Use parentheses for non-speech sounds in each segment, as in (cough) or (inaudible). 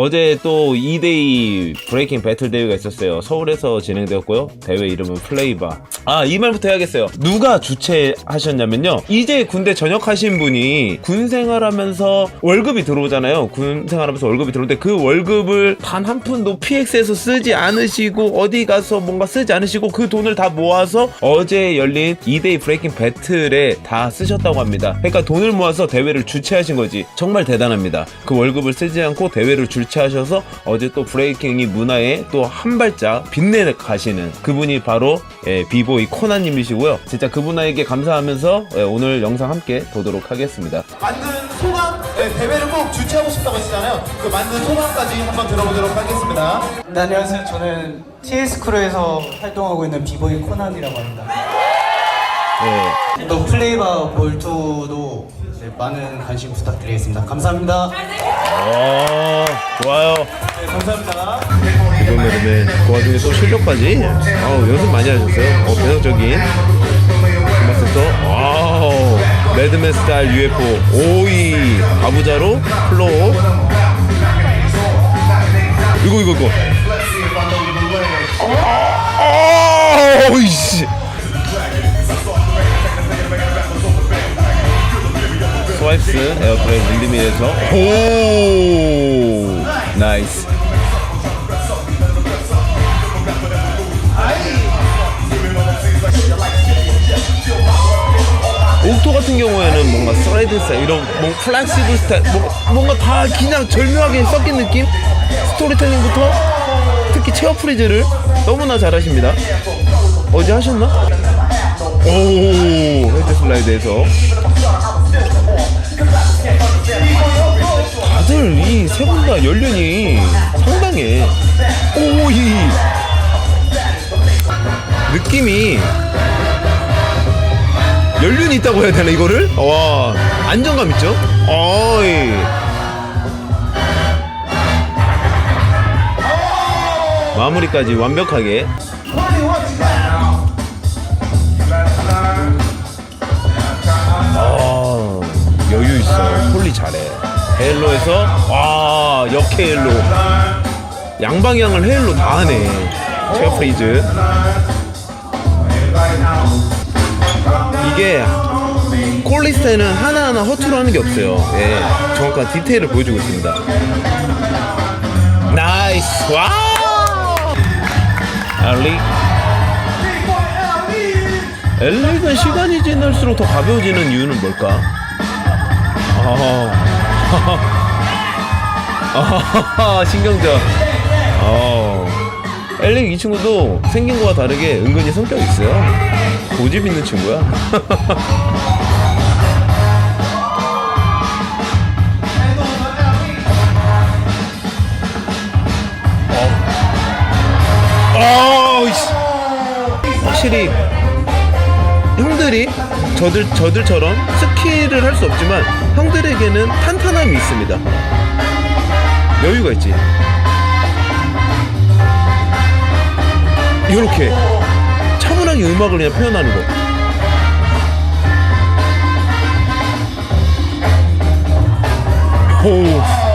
어제 또 2대2 브레이킹 배틀 대회가 있었어요. 서울에서 진행되었고요. 대회 이름은 플레이바. 아, 이 말부터 해야겠어요. 누가 주최하셨냐면요. 이제 군대 전역하신 분이 군 생활하면서 월급이 들어오잖아요. 군 생활하면서 월급이 들어오는데 그 월급을 단 한 푼도 PX에서 쓰지 않으시고 어디 가서 뭔가 쓰지 않으시고 그 돈을 다 모아서 어제 열린 2대2 브레이킹 배틀에 다 쓰셨다고 합니다. 그러니까 돈을 모아서 대회를 주최하신 거지. 정말 대단합니다. 그 월급을 쓰지 않고 대회를 주최하셔서 어제 또 브레이킹이 문화에 또 한 발짝 빛내 가시는 그분이 바로 예, 비보이 코나님이시고요. 진짜 그분에게 감사하면서 예, 오늘 영상 함께 보도록 하겠습니다. 만든 소감, 네, 대회를 꼭 주최하고 싶다고 했잖아요. 그 만든 소감까지 한번 들어보도록 하겠습니다. 네, 안녕하세요. 저는 TS 크루에서 활동하고 있는 비보이 코난이라고 합니다. 예, 또 플레이바 볼투도 네, 많은 관심 부탁드리겠습니다. 감사합니다. 어, 좋아요. 네, 감사합니다. 이번에는 그 와중에 또 실력까지 아우, 연습 많이 하셨어요. 어, 배석적인 맞았어. 와우 레드맨 스타일 UFO 오이 가부자로 플로우 이거 이거 이거 스와이프스 에어프레임 릴리미에서. 오! 나이스. 옥토 같은 경우에는 뭔가 스라이드 스타일 이런 뭔 플렉시블 스타일 뭐, 뭔가 다 그냥 절묘하게 섞인 느낌? 스토리텔링부터? 특히 체어 프리즈를 너무나 잘하십니다. 어제 하셨나? 오 헤드 슬라이드에서 다들 이 세 분 다 연륜이 상당해 오이. 느낌이 연륜이 있다고 해야 되나 이거를? 와 안정감 있죠? 어이. 마무리까지 완벽하게. 아 여유 있어 폴리 잘해 헤일로에서 와 역해 헬로 양방향을 헤일로 다 하네 체어 프리즈 이게 콜리스타에는 하나하나 허투루 하는 게 없어요. 예, 정확한 디테일을 보여주고 있습니다. 나이스, 와! 알리. 엘릭은 시간이 지날수록 더 가벼워지는 이유는 뭘까? 아, (laughs) 신경전. 어. 엘릭 이 친구도 생긴 거와 다르게 은근히 성격이 있어요. 고집 있는 친구야. (laughs) 어. 어이씨. 확실히 형들이 저들 저들처럼 스킬을 할수 없지만 형들에게는 탄탄함이 있습니다. 여유가 있지. 이렇게 차분하게 음악을 그냥 표현하는 거. 오.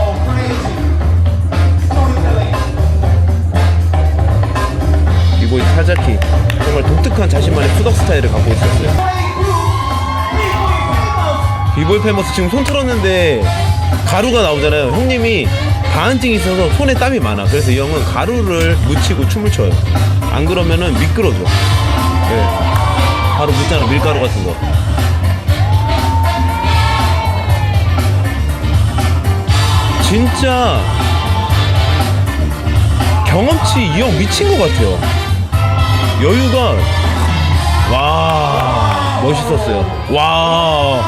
이보이 타자키 정말 독특한 자신만의 푸덕 스타일을 갖고 있었어요. 비보이 페머스 지금 손 틀었는데 가루가 나오잖아요. 형님이 다한증이 있어서 손에 땀이 많아. 그래서 이 형은 가루를 묻히고 춤을 춰요. 안 그러면은 미끄러져. 네. 바로 묻잖아 밀가루 같은 거. 진짜 경험치 이 형 미친 것 같아요. 여유가 와 멋있었어요. 와.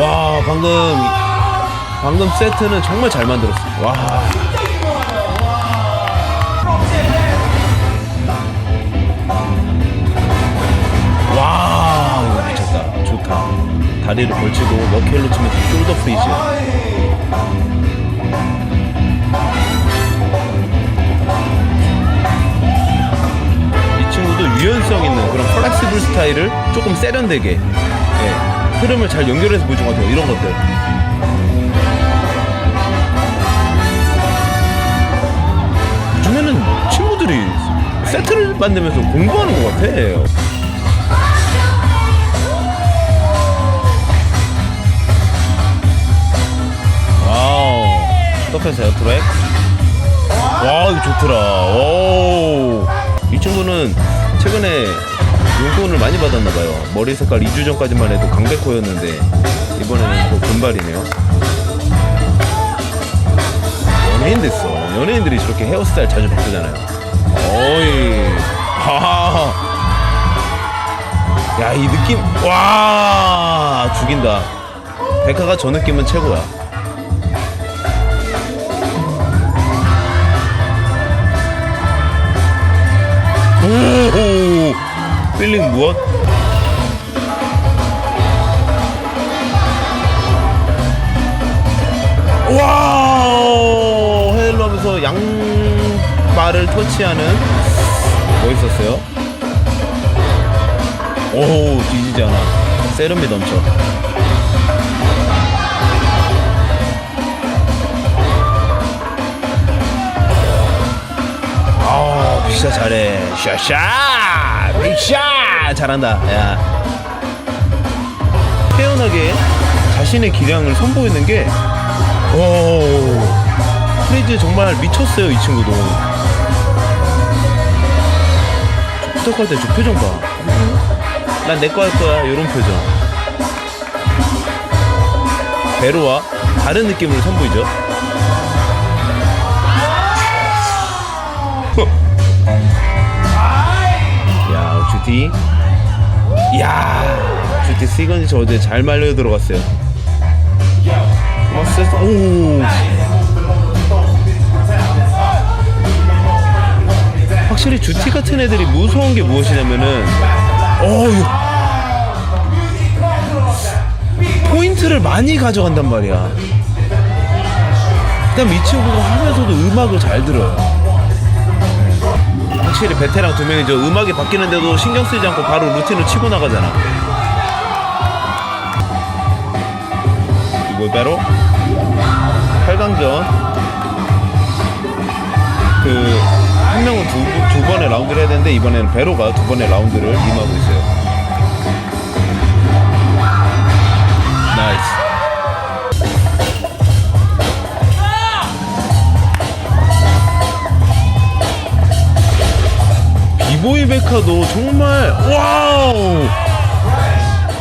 와 방금 방금 세트는 정말 잘 만들었어. 와. 와 이거 미쳤다. 좋다. 다리를 걸치고 너켈로 치면서 숄더 프리즈. 스타일을 조금 세련되게 예, 흐름을 잘 연결해서 보여준 것 같아요 이런 것들. 요즘에는 친구들이 세트를 만들면서 공부하는 것 같아요. 와우 스톱해서요 트랙? 와 이거 좋더라. 오. 이 친구는 최근에 용돈을 많이 받았나 봐요. 머리 색깔 2주 전까지만 해도 강백호였는데, 이번에는 또 금발이네요. 연예인 됐어. 연예인들이 저렇게 헤어스타일 자주 바꾸잖아요. 어이. 하하. 야, 이 느낌. 와, 죽인다. 백화가 저 느낌은 최고야. 오, 필링 무엇? 와, 헤일로 하면서 양발을 터치하는 멋있었어요. 오, 뒤지지 않아. 세련미 넘쳐. 아, 빅샤 잘해. 샤샤! 빅샤! 잘한다. 야. 태연하게 자신의 기량을 선보이는 게, 오, 프리즈 정말 미쳤어요, 이 친구도. 부탁할 때 저 표정 봐. 난 내 거 할 거야. 이런 표정. 베로와 다른 느낌을 선보이죠. 야, 주티. 야, 주티 시건지 어제 잘 말려 들어갔어요. 마스 오. 확실히 주티 같은 애들이 무서운 게 무엇이냐면은 어유 포인트를 많이 가져간단 말이야. 이 친구가 하면서도 음악을 잘 들어요. 확실히 베테랑 두 명이죠. 음악이 바뀌는데도 신경 쓰지 않고 바로 루틴을 치고 나가잖아. 이거 바로 8강전 그 한 명은 두, 두 번의 라운드를 해야 되는데 이번에는 베로가 두 번의 라운드를 임하고 있어요. 나이스. 비보이 베카도 정말 와우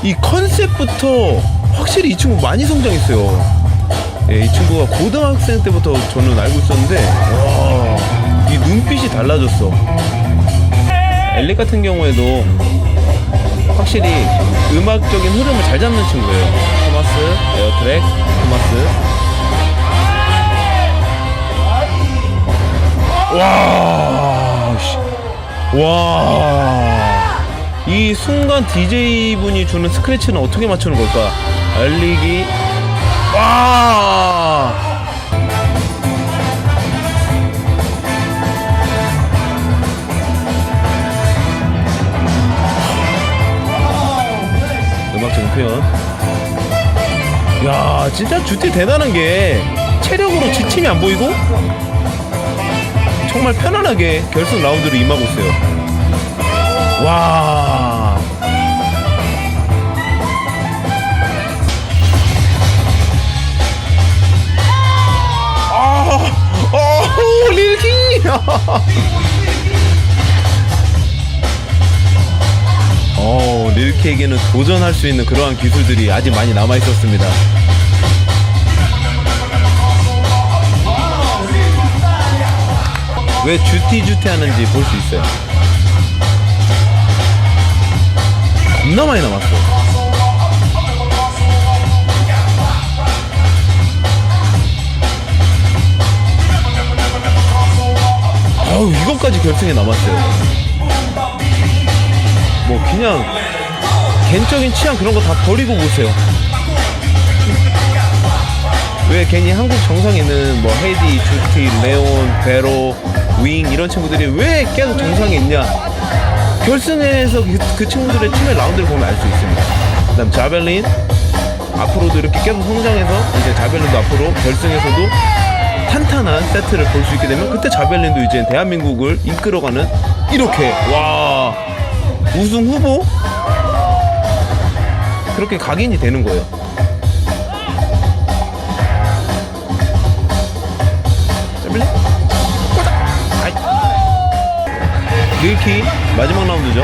이 컨셉부터 확실히 이 친구 많이 성장했어요. 예, 이 친구가 고등학생 때부터 저는 알고 있었는데 와, 이 눈빛이 달라졌어. 엘리 같은 경우에도 확실히 음악적인 흐름을 잘 잡는 친구예요. 토마스, 에어트랙, 토마스. 와. 이 순간 DJ 분이 주는 스크래치는 어떻게 맞추는 걸까? 알리기. 와. 음악적인 표현. 야, 진짜 주티 대단한 게 체력으로 지침이 안 보이고 정말 편안하게 결승 라운드로 임하고 있어요. 와. 아, 어, 릴키. (laughs) 어, 릴키에게는 도전할 수 있는 그러한 기술들이 아직 많이 남아 있었습니다. 왜 주티주티 하는지 볼 수 있어요. 겁나 많이 남았어. 아우 이것까지 결승에 남았어요. 뭐 그냥 개인적인 취향 그런 거 다 버리고 보세요. 왜 괜히 한국 정상에 있는 뭐 헤디, 주티, 레온, 베로, 윙 이런 친구들이 왜 계속 정상에 있냐? 결승에서 그, 그 친구들의 팀의 라운드를 보면 알 수 있습니다. 그 다음 자벨린 앞으로도 이렇게 계속 성장해서 이제 자벨린도 앞으로 결승에서도 탄탄한 세트를 볼 수 있게 되면 그때 자벨린도 이제 대한민국을 이끌어가는 이렇게 와 우승 후보 그렇게 각인이 되는 거예요. 자벨린 밀키 마지막 라운드죠.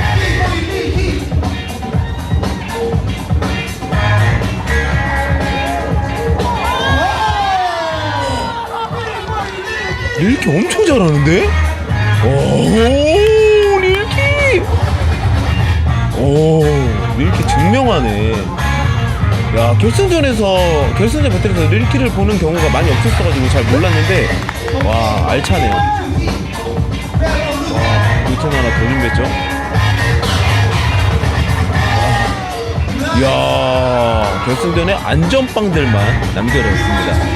릴키 엄청 잘하는데? 오, 릴키! 오, 릴키 증명하네. 야, 결승전에서, 결승전 배틀에서 릴키를 보는 경우가 많이 없었어가지고 잘 몰랐는데, 와, 알차네요. 와, 루튼 하나 돌림했죠? 이야, 결승전에 안전빵들만 남겨놓습니다.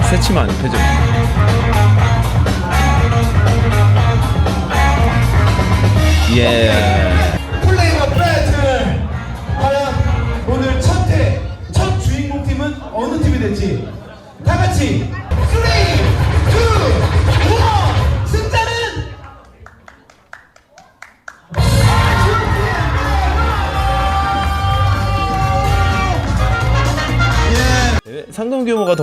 (laughs) 하는 표정. 예. 플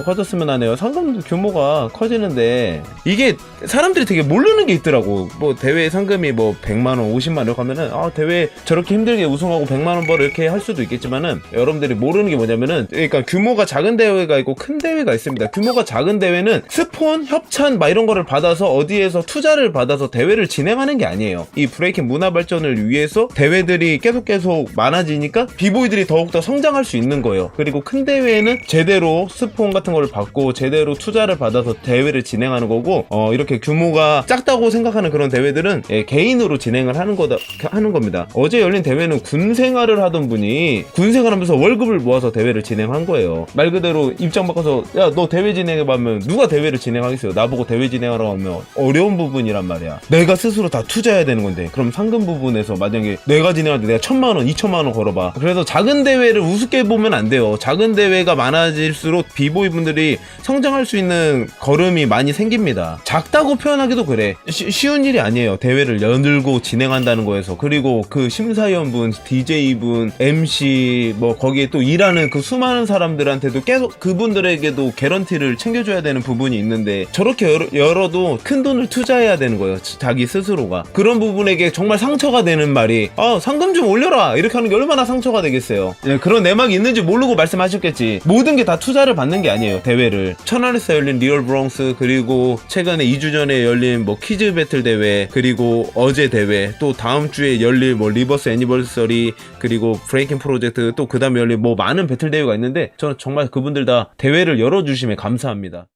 커졌으면 하네요. 상금 규모가 커지는데 이게 사람들이 되게 모르는 게 있더라고. 뭐 대회 상금이 뭐 100만 원, 50만 원 하면은 아 대회 저렇게 힘들게 우승하고 100만 원 벌어 이렇게 할 수도 있겠지만은 여러분들이 모르는 게 뭐냐면은 그러니까 규모가 작은 대회가 있고 큰 대회가 있습니다. 규모가 작은 대회는 스폰, 협찬 막 이런 거를 받아서 어디에서 투자를 받아서 대회를 진행하는 게 아니에요. 이 브레이킹 문화 발전을 위해서 대회들이 계속 계속 많아지니까 비보이들이 더욱더 성장할 수 있는 거예요. 그리고 큰 대회는 제대로 스폰 같은 거를 받고 제대로 투자를 받아서 대회를 진행하는 거고 어, 이렇게 규모가 작다고 생각하는 그런 대회들은 예, 개인으로 진행을 하는 거다 하는 겁니다. 어제 열린 대회는 군 생활을 하던 분이 군 생활하면서 월급을 모아서 대회를 진행한 거예요. 말 그대로 입장 바꿔서 야 너 대회 진행해 보면 누가 대회를 진행하겠어요? 나보고 대회 진행하라고 하면 어려운 부분이란 말이야. 내가 스스로 다 투자해야 되는 건데 그럼 상금 부분에서 만약에 내가 때 내가 천만 원, 이천만 원 걸어봐. 그래서 작은 대회를 우습게 보면 안 돼요. 작은 대회가 많아질수록 비보이 분들 이 성장할 수 있는 걸음이 많이 생깁니다. 작다고 표현하기도 그래. 쉬- 쉬운 일이 아니에요. 대회를 연들고 진행한다는 거에서 그리고 그 심사위원분, DJ분, MC 뭐 거기에 또 일하는 그 수많은 사람들한테도 계속 그분들에게도 개런티를 챙겨줘야 되는 부분이 있는데 저렇게 열어, 열어도 큰 돈을 투자해야 되는 거예요. 자기 스스로가 그런 부분에게 정말 상처가 되는 말이 아 상금 좀 올려라 이렇게 하는 게 얼마나 상처가 되겠어요. 예, 그런 내막이 있는지 모르고 말씀하셨겠지. 모든 게 다 투자를 받는 게 아니에요. 대회를 천안에서 열린 리얼 브롱스 그리고 최근에 2주 전에 열린 뭐 퀴즈 배틀 대회 그리고 어제 대회 또 다음 주에 열릴 뭐 리버스 애니버서리 그리고 브레이킹 프로젝트 또 그 다음에 열릴 뭐 많은 배틀 대회가 있는데 저는 정말 그분들 다 대회를 열어주심에 감사합니다.